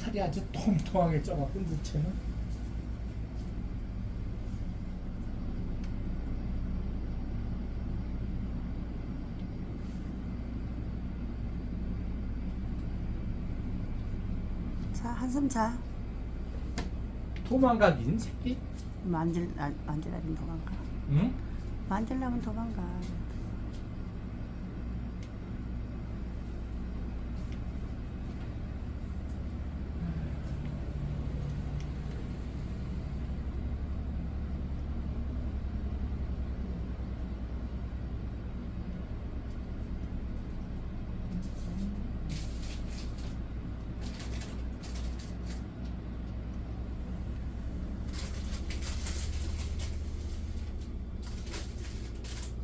살이 아주 통통하게 쪄갖고 누체는 자 한숨 자. 도망가긴 새끼 만질 아, 만질라면 도망가. 응? 만질라면 도망가.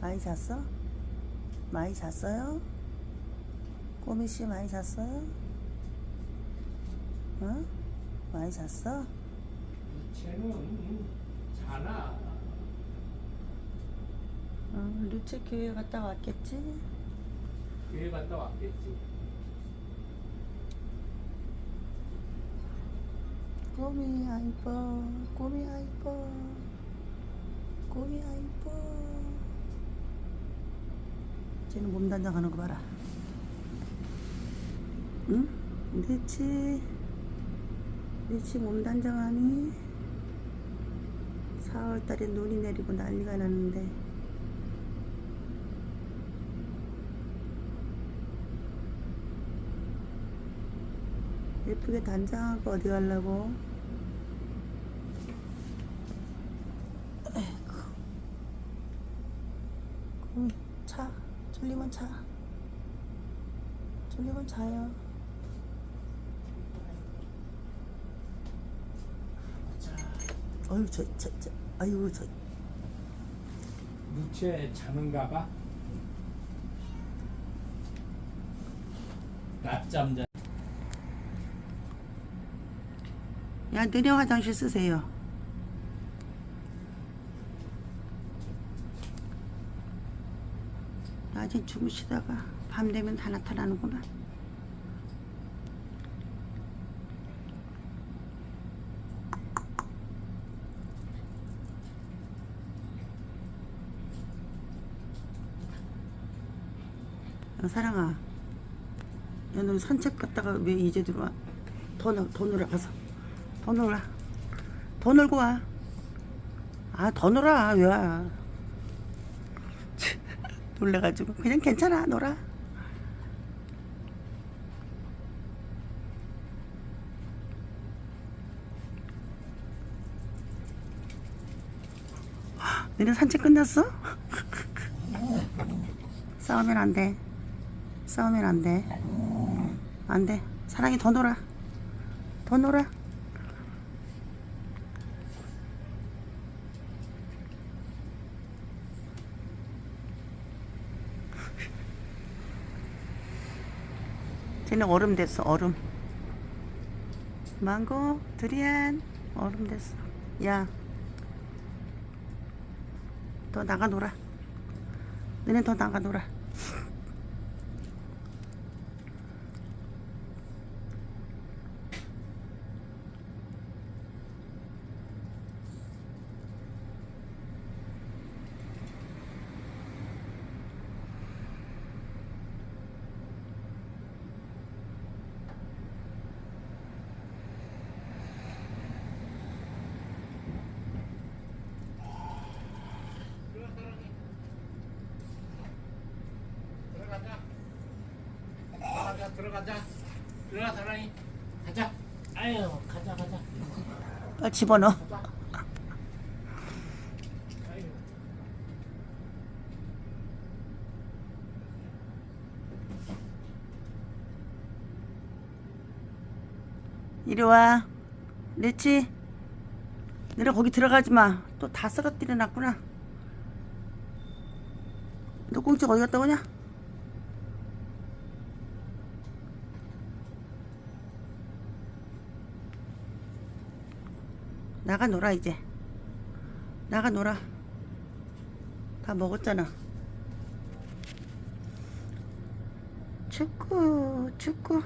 많이 잤어? 많이 잤어요? 꼬미 씨 많이 잤어요? 어? 많이 잤어? 누체는 자나 어, 루체 교회 갔다 왔겠지? 교회 갔다 왔겠지 꼬미 아이뻐 꼬미 아이뻐 꼬미 아이뻐 쟤는 몸 단장 하는 거 봐라. 응? 네치 네치 몸 단장하니? 4월달에 눈이 내리고 난리가 났는데. 예쁘게 단장하고 어디 가려고? 차 졸리면 자. 졸리면 자요. 어휴 저, 저, 저 아유 저. 누체 자는가 봐? 낮잠 자. 야, 너네 화장실 쓰세요. 낮에 주무시다가 밤 되면 다 나타나는구나. 야, 사랑아. 야, 너 산책 갔다가 왜 이제 들어와? 더, 놀- 더 놀아, 가서. 더 놀아. 더 놀고 와. 아, 더 놀아. 왜 와? 놀래가지고. 그냥 괜찮아. 놀아. 너네 산책 끝났어? 싸우면 안 돼. 싸우면 안 돼. 안 돼. 사랑이 더 놀아. 더 놀아. 쟤는 얼음 됐어 얼음. 망고 드리안 얼음 됐어. 야 더 나가 놀아. 너네 더 나가 놀아 들어가자 들어가자. 들어가 사랑이. 가자. 아유 가자 가자. 빨리 집어넣어. 이리 와. 레치. 너네 거기 들어가지 마 또 다 썩어뜨려 놨구나. 너 꽁치 어디 갔다 오냐? 나가 놀아 이제. 나가 놀아 다 먹었잖아. 축구 축구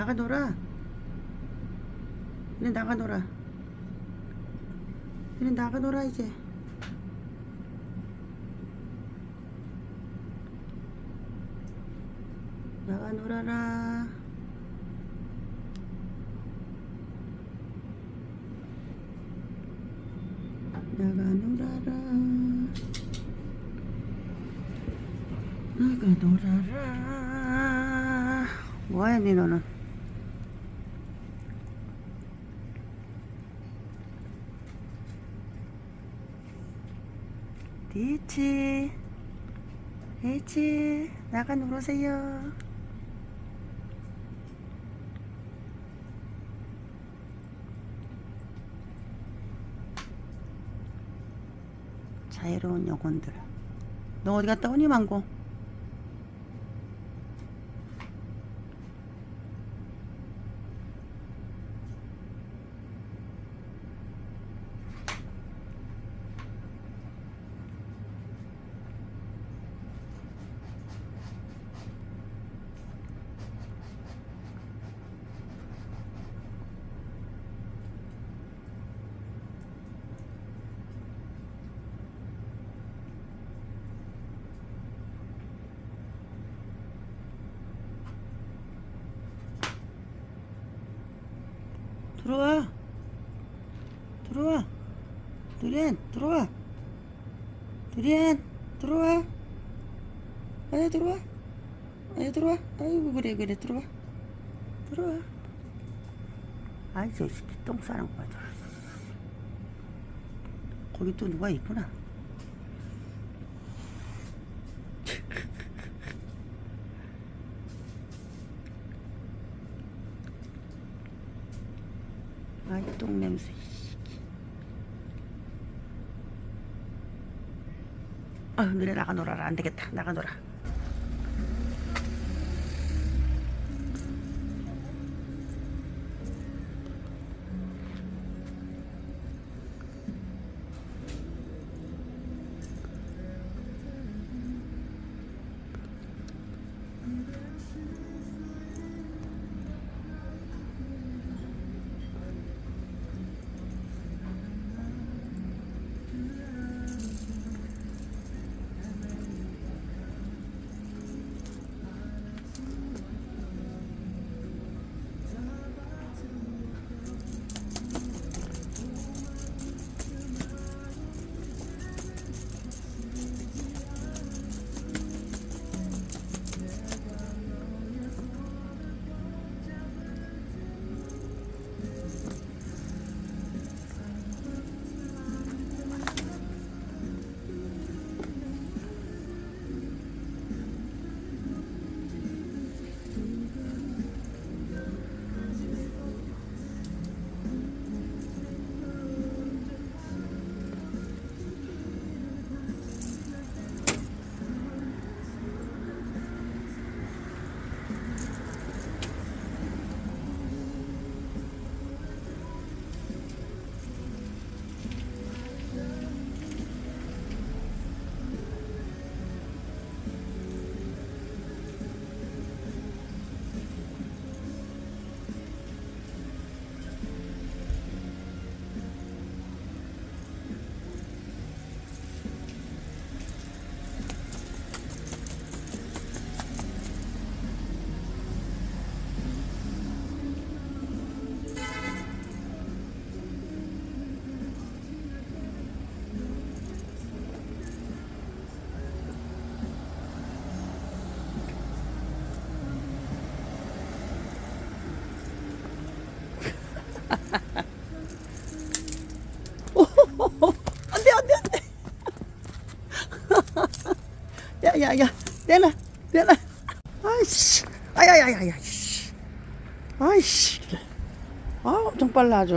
나가 놀아. 그래 나가 놀아. 그래 나가 놀아 이제. 나가 놀아라. 나가 놀아라. 나가 놀아라. 뭐야 니 너는? 디치, 디치, 나가 놀으세요. 자유로운 영혼들. 너 어디 갔다 오니 망고? 들어와. 들어와. 드리안, 들어와. 드리안, 들어와. 아야, 들어와. 아야, 들어와. 아이고, 그래, 그래, 들어와. 들어와. 아이, 저 새끼 똥 싸는 거 봐줘. 거기 또 누가 있구나. 똥 냄새. 씨. 아, 너네 나가 놀아라. 안 되겠다. 나가 놀아. 야야야 내놔 내놔. 아이씨 아야야야야 아이씨. 아 엄청 빨라져.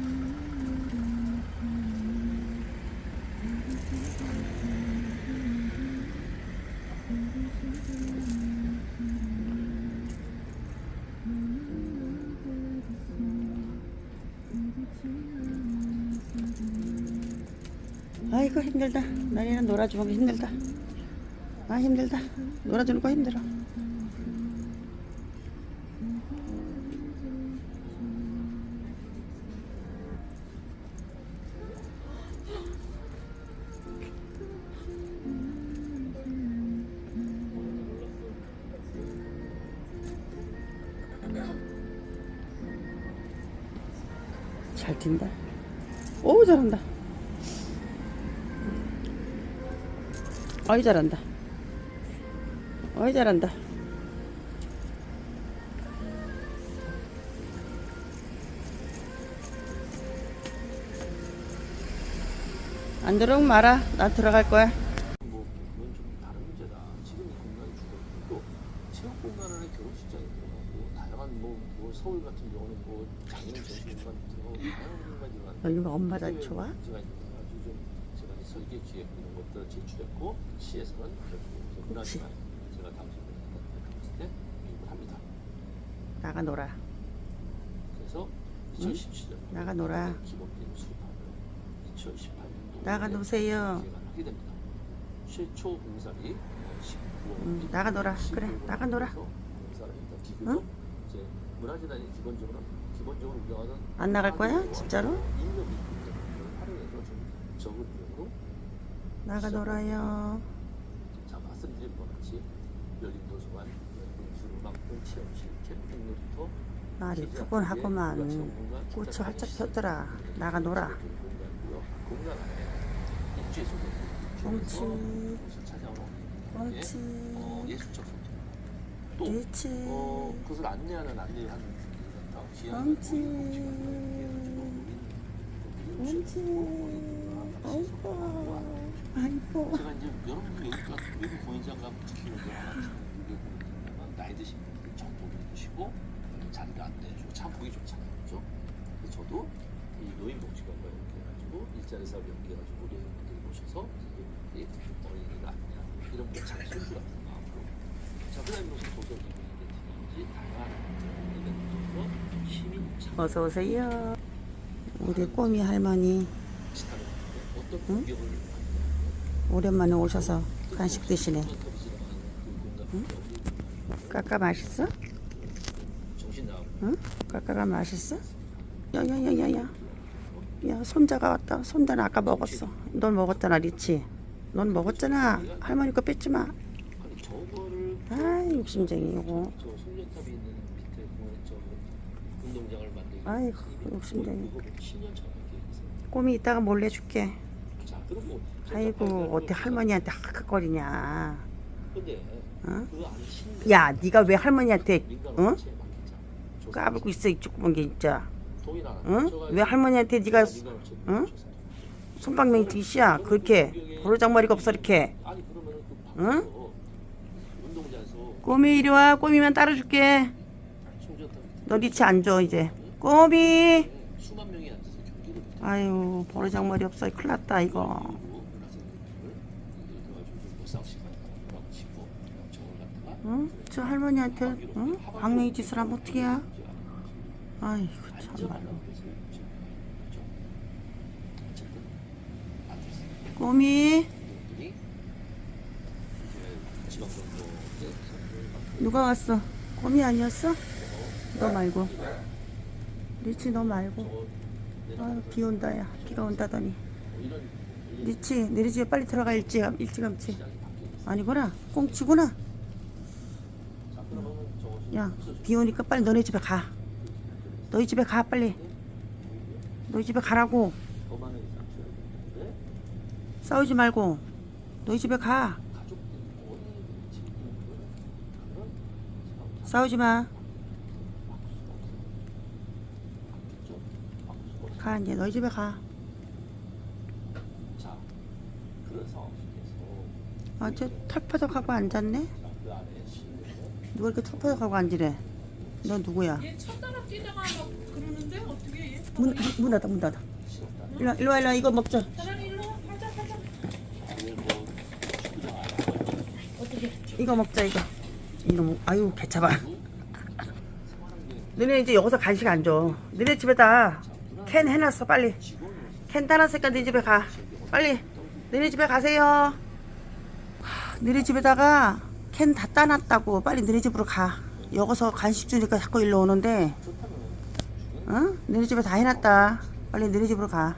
음. 아이고 힘들다. 나리는 놀아주기 힘들다. 아 힘들다. 놀아주는 거 힘들어. 어이 잘한다. 어이 잘한다. 안 들어오면 말아. 나 들어갈 거야. 뭐 그건 좀 다른 문제다. 지금 이 공간이 죽었고 또 체육 공간 안에 결혼식장이 들어가고 다양한 뭐, 뭐 서울 같은 경우는 뭐 장애인 전시공간 들어가고 다양한 공간이 들어가는데 여기가 엄마다 좋아? 문제가 있는 건 아주 좀 제가 설계 기획 이런 것들을 제출했고 시에서는 그랬고 문화지만 제가 봤을 때 미입을 합니다. 나가 놀아. 그래서 2017년 나가 놀아. 기본기금 수립하면 2018년도 나가 노세요. 하게 됩니다. 최초 공사비 19억 응, 나가 놀아. 그래, 나가 놀아. 공사를 일단 기금도 응? 이제 문화재단이 기본적으로 기본적으로 운영하는 안 나갈 거야? 진짜로? 1년 활용해서 좀 적은 나가 놀아요. 자 말씀드린 것 같이 열린 도서관, 문수음악동 체험실, 캠핑 놀이터 날이 푸근하구만. 꽃이 활짝 폈더라. 나가 놀아. 또 옳지. 어, 그것을 안내하는 안내를 하는 옳지. 옳지. 아이고. 아이고. 제가 이제 여러분들 여기가 외부 공연장감 지키는 거 하나 이게 보면 나이 드신 분들 전통을 해주시고 자리를 안내해주고 참 보기 좋잖아요? 그래서 저도 이 노인 복지관과 이렇게 해가지고 일자리 사업 연계해가지고 우리 분들이 모셔서 이 어린이를 안내하고 이런 뭐잘 손수 같은 거 하고 자 그다음에 무슨 이벤트든지 다양한 이벤트로 시민 어서 오세요. 우리 꼬미 할머니 어떤 응? 공격을 오랜만에 오셔서 간식 드시네. 응? 까까 맛있어? 응? 까까가 맛있어? 야야야야야. 야 손자가 왔다. 손자는 아까 먹었어. 넌 먹었잖아 리치. 넌 먹었잖아. 할머니 거 뺏지 마. 아이 욕심쟁이 이거. 아이고, 욕심쟁이. 이거 10년 전에 계획했어요. 꼬미 이따가 몰래 줄게. 자 그리고 아이고 어떻게 할머니한테 헉헉거리냐. 근데 어? 그야 네가 왜 할머니한테 응? 조사- 까불고 있어 이 조그만 게 진짜. 응? 왜 할머니한테 네가 응? 손방맹이 뒤씨야 그렇게 보르장머리가 없어 이렇게. 그 응? 꼬미 이리 와. 꼬미만 따라줄게. 너 리치 안줘 이제. 꼬미. 못 아유 보르장머리 없어 큰일 났다 이거. 그리고 문화생활을 이렇게 가지고 좀 무상 시간을 치고 저걸 갖다가 응? 저 할머니한테 응? 방맹이 짓을 하면 어떻게 해? 아이고 참말로. 꼬미 누가 왔어? 꼬미 아니었어? 너 말고. 리치 너 말고. 아유 비 온다 야 비가 온다더니. 리치 너네 집에 빨리 들어가 일찍 일찌감치. 아니구나 꽁치구나. 야 비 오니까 빨리 너네 집에 가. 너희 집에 가 빨리. 너희 집에 가라고. 싸우지 말고 너희 집에 가. 싸우지 마. 가 이제 너희 집에 가. 자, 그래서 아저 털퍼덕하고 앉았네. 누가 이렇게 털퍼덕하고 앉으래? 너 누구야? 얘 쳤다가 뛰다가 막 그러는데 어떻게 얘? 문, 문 닫아 문 닫아. 일로 와, 일로 와 일로 와 이거 먹자. 사장님 일로 와 가자 가자. 어떻게? 이거 먹자 이거. 이거 먹. 아유 개차봐. 너네 이제 여기서 간식 안 줘. 너네 집에다 캔 해놨어 빨리. 캔 따놨으니까 네 집에 가. 빨리. 너네 집에 가세요. 하, 너네 집에다가 캔 다 따놨다고 빨리 너네 집으로 가. 여기서 간식 주니까 자꾸 일로 오는데, 어? 너네 집에 다 해놨다. 빨리 너네 집으로 가.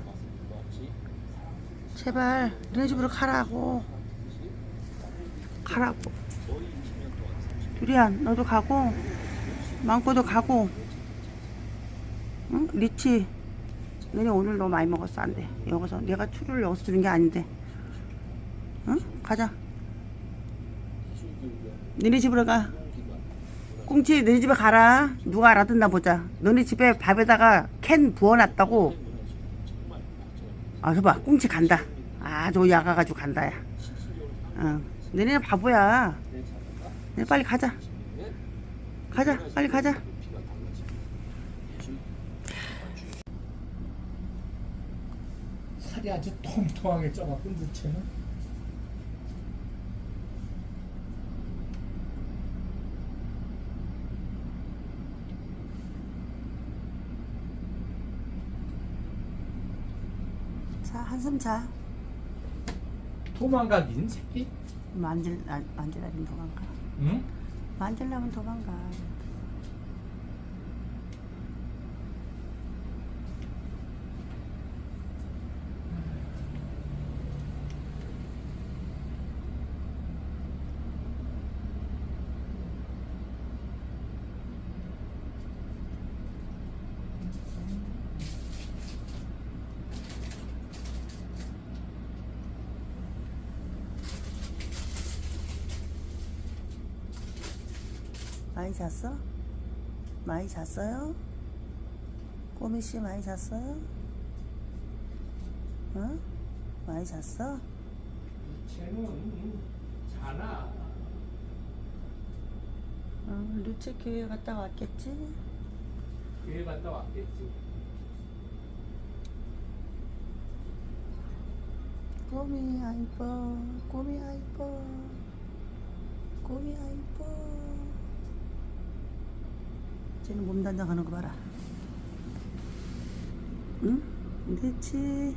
제발 너네 집으로 가라고. 가라고. 유리안 너도 가고, 망고도 가고. 응? 리치. 너네 오늘 너무 많이 먹었어 안 돼. 여기서 내가 추루를 여기서 주는 게 아닌데. 응? 가자. 너네 집으로 가. 꽁치 너네 집에 가라. 누가 알아듣나 보자. 너네 집에 밥에다가 캔 부어놨다고. 아, 저봐. 꽁치 간다. 아, 저 야가가지고 간다, 야. 응. 너네는 바보야. 너네 빨리 가자. 가자. 빨리 가자. 살이 아주 통통하게 쪄갖고 누체는 자, 한숨 자. 도망가긴 새끼 만질, 아, 만질라면 도망가. 응? 만질라면 도망가. 많이 잤어? 많이 잤어요? 꼬미 씨 많이 잤어요? 어? 많이 잤어? 쟤는 자나 어, 루체 교회 갔다 왔겠지? 교회 갔다 왔겠지 꼬미 아이뻐 꼬미 아이뻐 꼬미 아이뻐 쟤는 몸 단장 하는 거 봐라. 응? 리치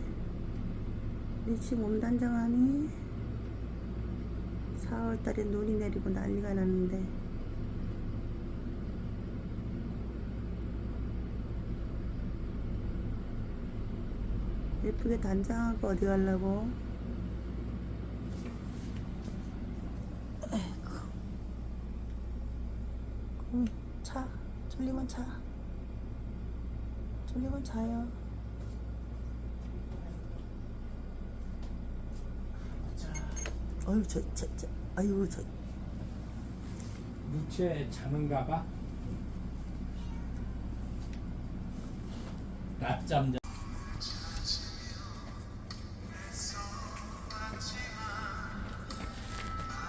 리치 몸 단장하니 4월달에 눈이 내리고 난리가 났는데. 예쁘게 단장하고 어디 가려고 그럼 차 졸리면 차 졸리면 자요. 어휴 저저 저, 아유 저. 누체 자는가 봐? 낮잠 자.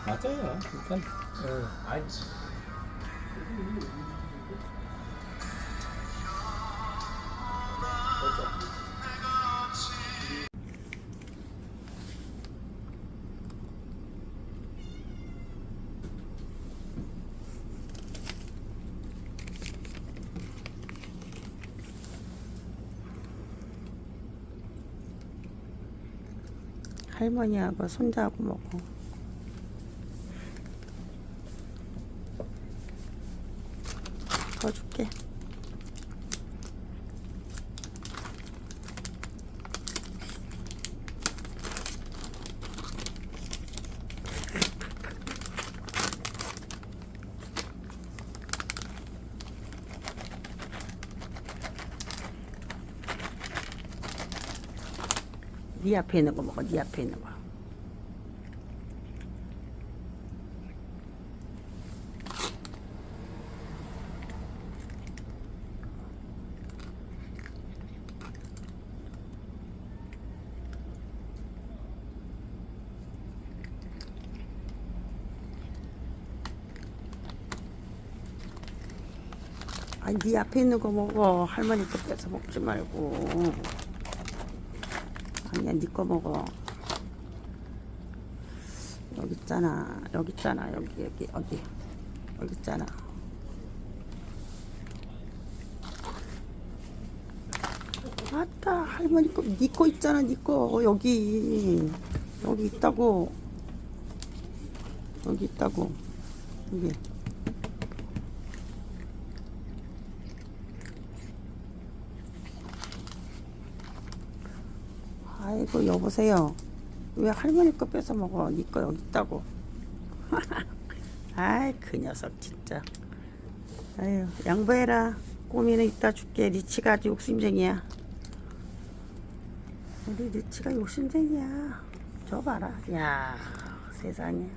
맞아요. 일단 어, 아이 할머니하고 손자하고 먹어 더 줄게 네 앞에 있는 거 먹어 네 앞에 있는 거. 아니 네 앞에 있는 거 먹어. 할머니 거 뺏어 먹지 말고 아니야 네거 먹어 여기 있잖아 여기 있잖아 여기 여기 어디 여기 있잖아 아따 할머니 거니거 있잖아 네거 여기 여기 있다고. 여기 있다고. 여기. 아이고 여보세요. 왜 할머니 거 뺏어 먹어? 니거 여기 있다고. 아이 그 녀석 진짜. 아유 양보해라. 꼬미는 이따 줄게. 리치가 아주 욕심쟁이야. 우리 리치가 욕심쟁이야. 저 봐라. 야 세상에.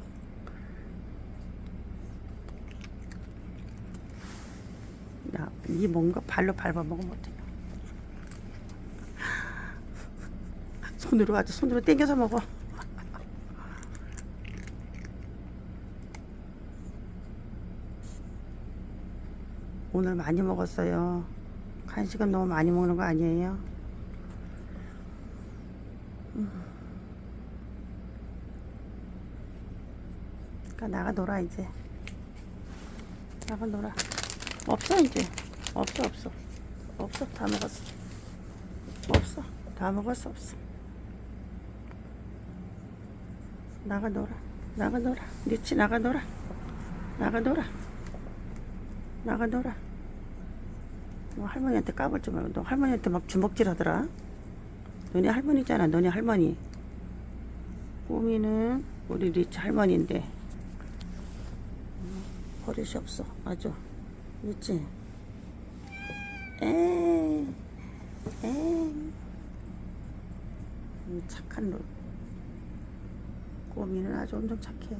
야, 이 뭔가 발로 밟아 먹으면 어떡해. 손으로 아주 손으로 당겨서 먹어. 오늘 많이 먹었어요. 간식은 너무 많이 먹는 거 아니에요? 음. 그러니까 나가 놀아 이제. 나가 놀아. 없어 이제. 없어 없어. 없어 다 먹었어. 없어 다 먹었어 없어. 나가 놀아. 나가 놀아. 리치 나가 놀아. 나가 놀아. 나가 놀아. 너 할머니한테 까불지 말고 너 할머니한테 막 주먹질 하더라. 너네 할머니잖아. 너네 할머니. 꼬미는 우리 리치 할머니인데 음, 버릇이 없어. 아주. 리치. 에. 에. 음, 착한 놈. 꼬미는 아주 엄청 착해.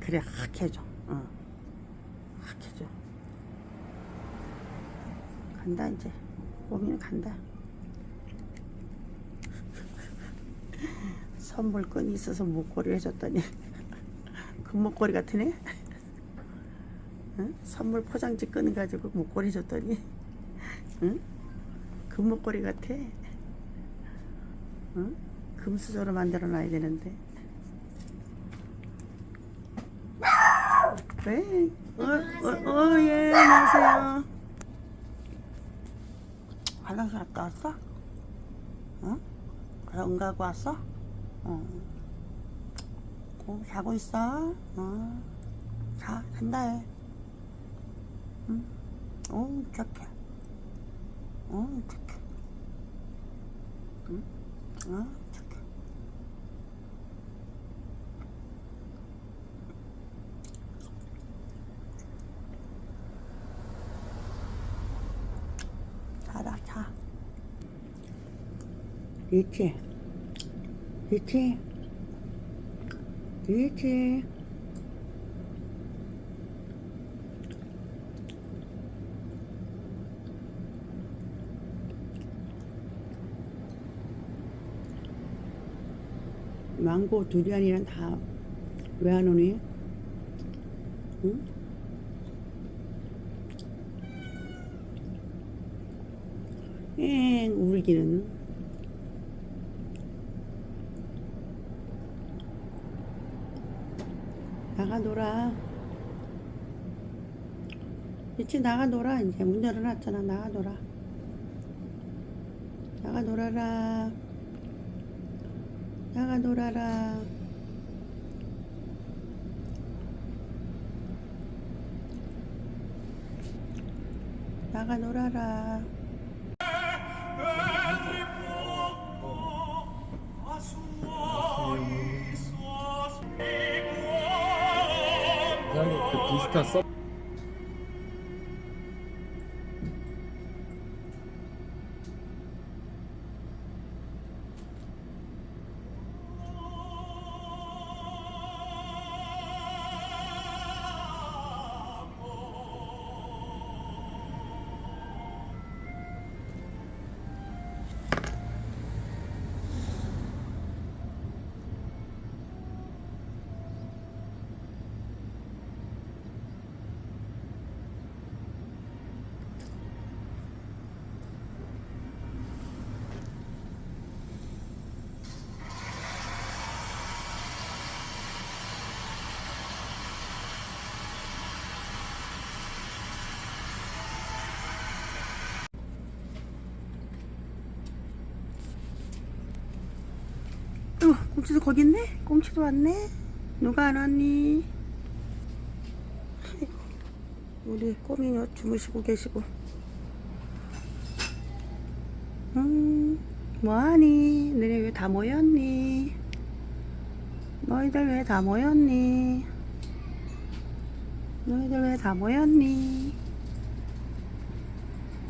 그래 학해져. 어. 학해져. 간다 이제. 꼬미는 간다. 선물건이 있어서 목걸이 해줬더니 금목걸이 같으네. 응? 선물 포장지 끈 가지고 목걸이 줬더니 응? 금목걸이 같아. 응? 금수저로 만들어 놔야 되는데. 왜? 어, 어, 어, 예, 안녕하세요. 화장실 갔다 왔어? 응? 그럼 가고 왔어? 어. 어, 자고 있어? 어. 자, 잔다 해. 응? 어, 착해. 어, 착해. 응? 어, 착해. 자라, 자. 리치. 리치. 리치. 망고 두리안이랑 다 왜 안 오니? 응? 엥 울기는 나가 놀아. 이제 나가 놀아 이제. 문 열어놨잖아. 나가 놀아. 나가 놀아라. 나가 놀아라. 나가 놀아라 그비 꽁치도 거기 있네? 꽁치도 왔네? 누가 안 왔니? 아이고, 우리 꼬미녀 주무시고 계시고. 음, 뭐하니? 너네 왜 다 모였니? 너희들 왜 다 모였니? 너희들 왜 다 모였니?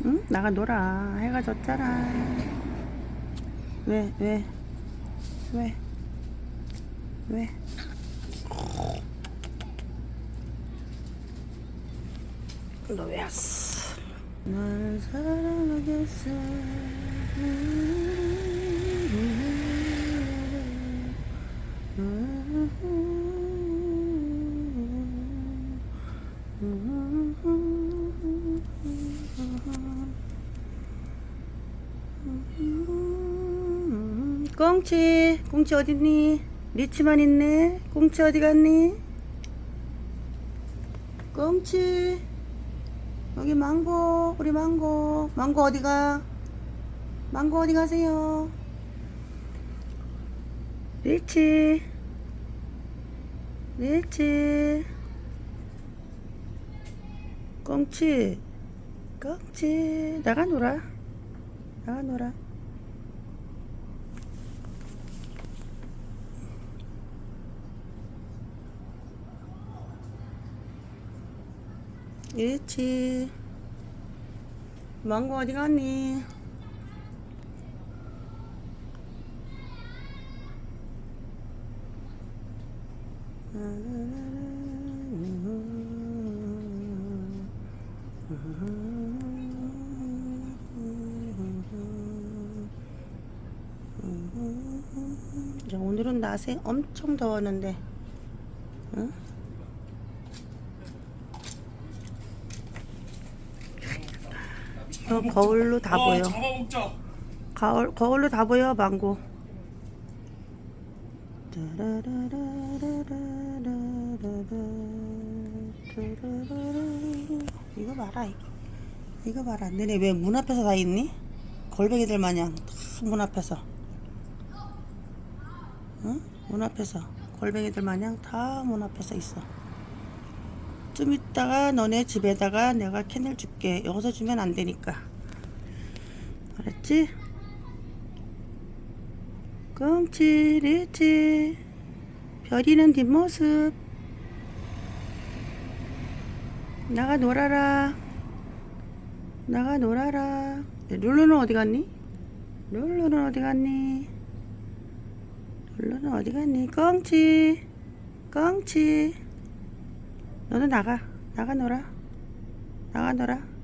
응? 나가 놀아. 해가 졌잖아. 왜, 왜, 왜, 왜? 너왜 왔어? 널 사랑하 리치만 있네. 꽁치 어디 갔니? 꽁치, 여기 망고, 우리 망고, 망고 어디 가? 망고 어디 가세요? 리치, 리치, 꽁치, 꽁치, 나가 놀아, 나가 놀아. 일치 망고 어디 갔니? 자, 오늘은 낮에 엄청 더웠는데 응? 저 거울로 다 보여. 잡아먹자. 거울, 거울로 다 보여 망고. 이거 봐라 이거. 이거 봐라. 너네 왜 문 앞에서 다 있니? 골뱅이들 마냥 다문 앞에서. 응? 문 앞에서 골뱅이들 마냥 다 문 앞에서 있어. 좀 이따가 너네 집에다가 내가 캔을 줄게. 여기서 주면 안 되니까. 알았지? 꽁치, 리치. 별이는 뒷모습. 나가 놀아라. 나가 놀아라. 룰루는 어디 갔니? 룰루는 어디 갔니? 룰루는 어디 갔니? 꽁치. 꽁치. 너는 나가. 나가 놀아. 나가 놀아.